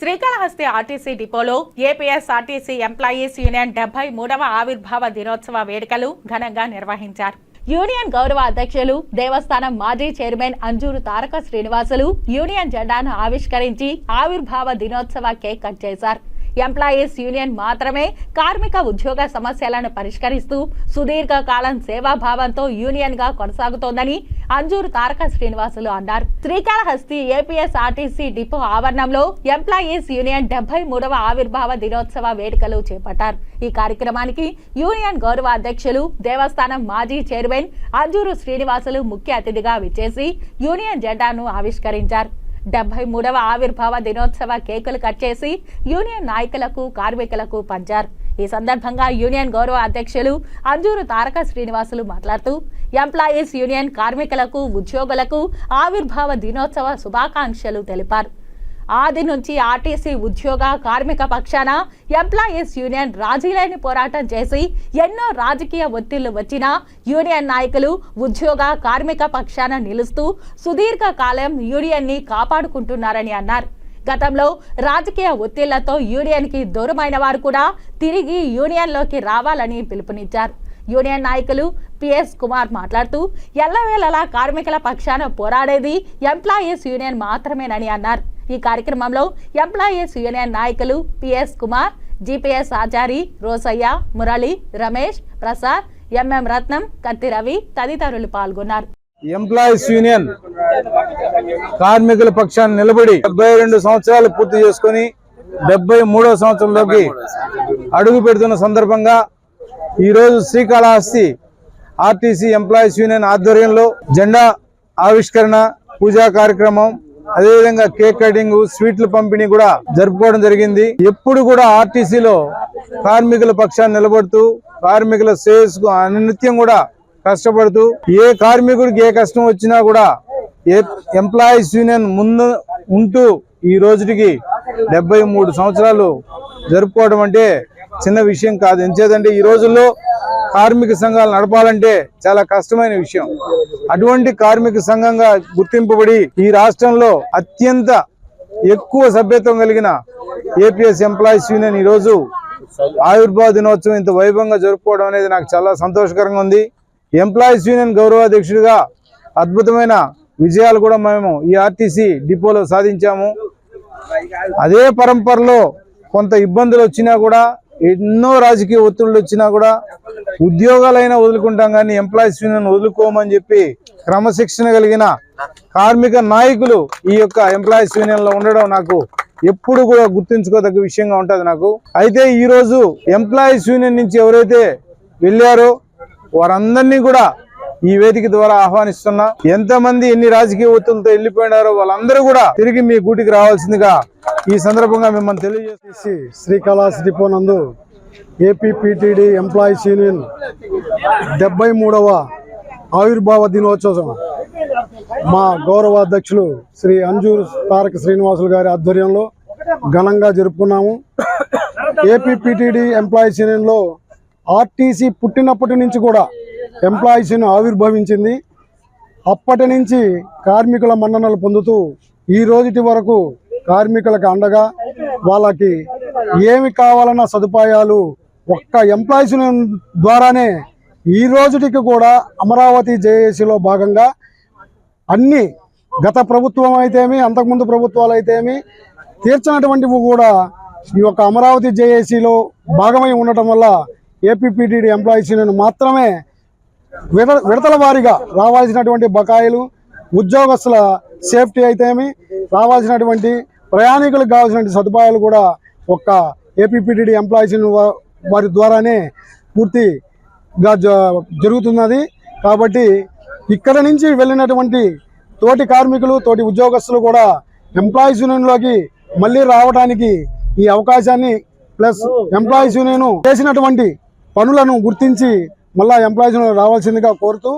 Srikalahasti RTC డిపోలో APS RTC employees union డెబ్బై మూడవ ఆవిర్భావ దినోత్సవ వేడుకలు ఘనంగా నిర్వహించారు. యూనియన్ గౌరవ అధ్యక్షులు దేవస్థానం మాజీ చైర్మన్ అంజూరు తారక శ్రీనివాసులు యూనియన్ జెండాను ఆవిష్కరించి ఆవిర్భావ దినోత్సవ కేక్ కట్ చేశారు. ఎంప్లాయీస్ యూనియన్ మాత్రమే కార్మిక ఉద్యోగ సమస్యలను పరిష్కరిస్తూ సుదీర్ఘ కాలం సేవాభావంతో యూనియన్గా కొనసాగుతోందని అంజూరు తారక శ్రీనివాసులు అన్నారు. శ్రీకాళహస్తి ఏపీఎస్ ఆర్టీసీ డిపో ఆవరణంలో ఎంప్లాయీస్ యూనియన్ డెబ్బై మూడవ ఆవిర్భావ దినోత్సవ వేడుకలు చేపట్టారు. ఈ కార్యక్రమానికి యూనియన్ గౌరవ అధ్యక్షులు దేవస్థానం మాజీ చైర్మన్ అంజూరు శ్రీనివాసులు ముఖ్య అతిథిగా విచ్చేసి యూనియన్ జెండాను ఆవిష్కరించారు. డెబ్బై మూడవ ఆవిర్భావ దినోత్సవ కేకులు కట్ చేసి యూనియన్ నాయకులకు కార్మికులకు పంచారు. ఈ సందర్భంగా యూనియన్ గౌరవ అధ్యక్షులు అంజూరు తారక శ్రీనివాసులు మాట్లాడుతూ ఎంప్లాయీస్ యూనియన్ కార్మికులకు ఉద్యోగులకు ఆవిర్భావ దినోత్సవ శుభాకాంక్షలు తెలిపారు. ఆది నుంచి ఆర్టీసీ ఉద్యోగ కార్మిక పక్షాన ఎంప్లాయీస్ యూనియన్ రాజీలేని పోరాటం చేసి ఎన్నో రాజకీయ ఒత్తిళ్ళు వచ్చినా యూనియన్ నాయకులు ఉద్యోగ కార్మిక పక్షాన నిలుస్తూ సుదీర్ఘ కాలం యూనియన్ని కాపాడుకుంటున్నారని అన్నారు. గతంలో రాజకీయ ఒత్తిళ్ళతో యూనియన్కి దూరమైన వారు కూడా తిరిగి యూనియన్లోకి రావాలని పిలుపునిచ్చారు. యూనియన్ నాయకులు పిఎస్ కుమార్ మాట్లాడుతూ ఎల్లవేళలా కార్మికుల పక్షాన పోరాడేది ఎంప్లాయీస్ యూనియన్ మాత్రమేనని అన్నారు. ఈ కార్యక్రమంలో ఎంప్లాయీస్ యూనియన్ నాయకులు P S Kumar G P S Achari Rosaiah Murali Ramesh Prasad M M Ratnam Kathi Ravi తదితరులు పాల్గొన్నారు. ఎంప్లాయీస్ యూనియన్ కార్మికుల పక్షాన్ని నిలబడి డెబ్బై రెండు సంవత్సరాలు పూర్తి చేసుకొని డెబ్బై మూడో సంవత్సరంలోకి అడుగు పెడుతున్న సందర్భంగా ఈరోజు శ్రీకాళహస్తి ఆర్టీసీ ఎంప్లాయీస్ యూనియన్ ఆధ్వర్యంలో జెండా ఆవిష్కరణ పూజా కార్యక్రమం అదేవిధంగా కేక్ కటింగ్ స్వీట్ల పంపిణీ కూడా జరుపుకోవడం జరిగింది. ఎప్పుడు కూడా ఆర్టీసీలో కార్మికుల పక్షాన్ని నిలబడుతూ కార్మికుల శ్రేయస్సుకు నిత్యం కూడా కష్టపడుతూ ఏ కార్మికుడికి ఏ కష్టం వచ్చినా కూడా ఏ ఎంప్లాయీస్ యూనియన్ ముందు ఉంటూ ఈ రోజుకి డెబ్బై మూడు సంవత్సరాలు జరుపుకోవడం అంటే చిన్న విషయం కాదు. ఎంచేదంటే ఈ రోజుల్లో కార్మిక సంఘాలు నడపాలంటే చాలా కష్టమైన విషయం. అటువంటి కార్మిక సంఘంగా గుర్తింపబడి ఈ రాష్ట్రంలో అత్యంత ఎక్కువ సభ్యత్వం కలిగిన ఏపీఎస్ ఎంప్లాయీస్ యూనియన్ ఈ రోజు దినోత్సవం ఇంత వైభవంగా జరుపుకోవడం అనేది నాకు చాలా సంతోషకరంగా ఉంది. ఎంప్లాయీస్ యూనియన్ గౌరవాధ్యక్షుడిగా అద్భుతమైన విజయాలు కూడా మేము ఈ ఆర్టీసీ డిపోలో సాధించాము. అదే పరంపరలో కొంత ఇబ్బందులు వచ్చినా కూడా ఎన్నో రాజకీయ ఒత్తిళ్ళు వచ్చినా కూడా ఉద్యోగాలైనా వదులుకుంటాం కానీ ఎంప్లాయీస్ యూనియన్ వదులుకోమని చెప్పి క్రమశిక్షణ కలిగిన కార్మిక నాయకులు ఈ యొక్క ఎంప్లాయీస్ యూనియన్లో ఉండడం నాకు ఎప్పుడు కూడా గుర్తుంచుకోదగ్గ విషయంగా ఉంటుంది నాకు. అయితే ఈరోజు ఎంప్లాయీస్ యూనియన్ నుంచి ఎవరైతే వెళ్ళారో వారందరినీ కూడా ఈ వేదిక ద్వారా ఆహ్వానిస్తున్నా. ఎంతమంది ఎన్ని రాజకీయ ఒత్తులతో వెళ్ళిపోయినారో వాళ్ళందరూ కూడా తిరిగి మీ గూటికి రావాల్సిందిగా ఈ సందర్భంగా మిమ్మల్ని తెలియజేసి శ్రీకాళహస్తి డిపో నందు ఏపీపీటీడీ ఎంప్లాయీస్ యూనియన్ డెబ్బై మూడవ ఆవిర్భావ దినోత్సవం. మా గౌరవ అధ్యక్షులు శ్రీ అంజూర్ తారక శ్రీనివాసులు గారి ఆధ్వర్యంలో ఘనంగా జరుపుకున్నాము. ఏపీపీటీడీ ఎంప్లాయీస్ యూనియన్లో ఆర్టీసీ పుట్టినప్పటి నుంచి కూడా ఎంప్లాయీస్ యూనియన్ ఆవిర్భవించింది. అప్పటి నుంచి కార్మికుల మన్ననలు పొందుతూ ఈ రోజుటి వరకు కార్మికులకు అండగా వాళ్ళకి ఏమి కావాలన్న సదుపాయాలు ఒక్క ఎంప్లాయీస్ ద్వారానే ఈ రోజుటికి కూడా అమరావతి జేఏసీలో భాగంగా అన్ని గత ప్రభుత్వం అయితేమి అంతకుముందు ప్రభుత్వాలు అయితేమి తీర్చినటువంటివి కూడా ఈ యొక్క అమరావతి జేఏసీలో భాగమై ఉండటం వల్ల ఏపీపీటీడీ ఎంప్లాయీస్ యూనియన్ మాత్రమే విడ విడతల వారీగా రావాల్సినటువంటి బకాయిలు ఉద్యోగస్తుల సేఫ్టీ అయితేమి రావాల్సినటువంటి ప్రయాణికులకు కావాల్సిన సదుపాయాలు కూడా ఒక్క ఏపీపీటీడీ ఎంప్లాయీస్ వారి ద్వారానే పూర్తిగా జ- జరుగుతున్నది. కాబట్టి ఇక్కడ నుంచి వెళ్ళినటువంటి తోటి కార్మికులు తోటి ఉద్యోగస్తులు కూడా ఎంప్లాయీస్ యూనియన్లోకి మళ్ళీ రావడానికి ఈ అవకాశాన్ని ప్లస్ ఎంప్లాయీస్ యూనియన్ చేసినటువంటి పనులను గుర్తించి మళ్ళా ఎంప్లాయీస్ యూనియన్ రావాల్సిందిగా కోరుతూ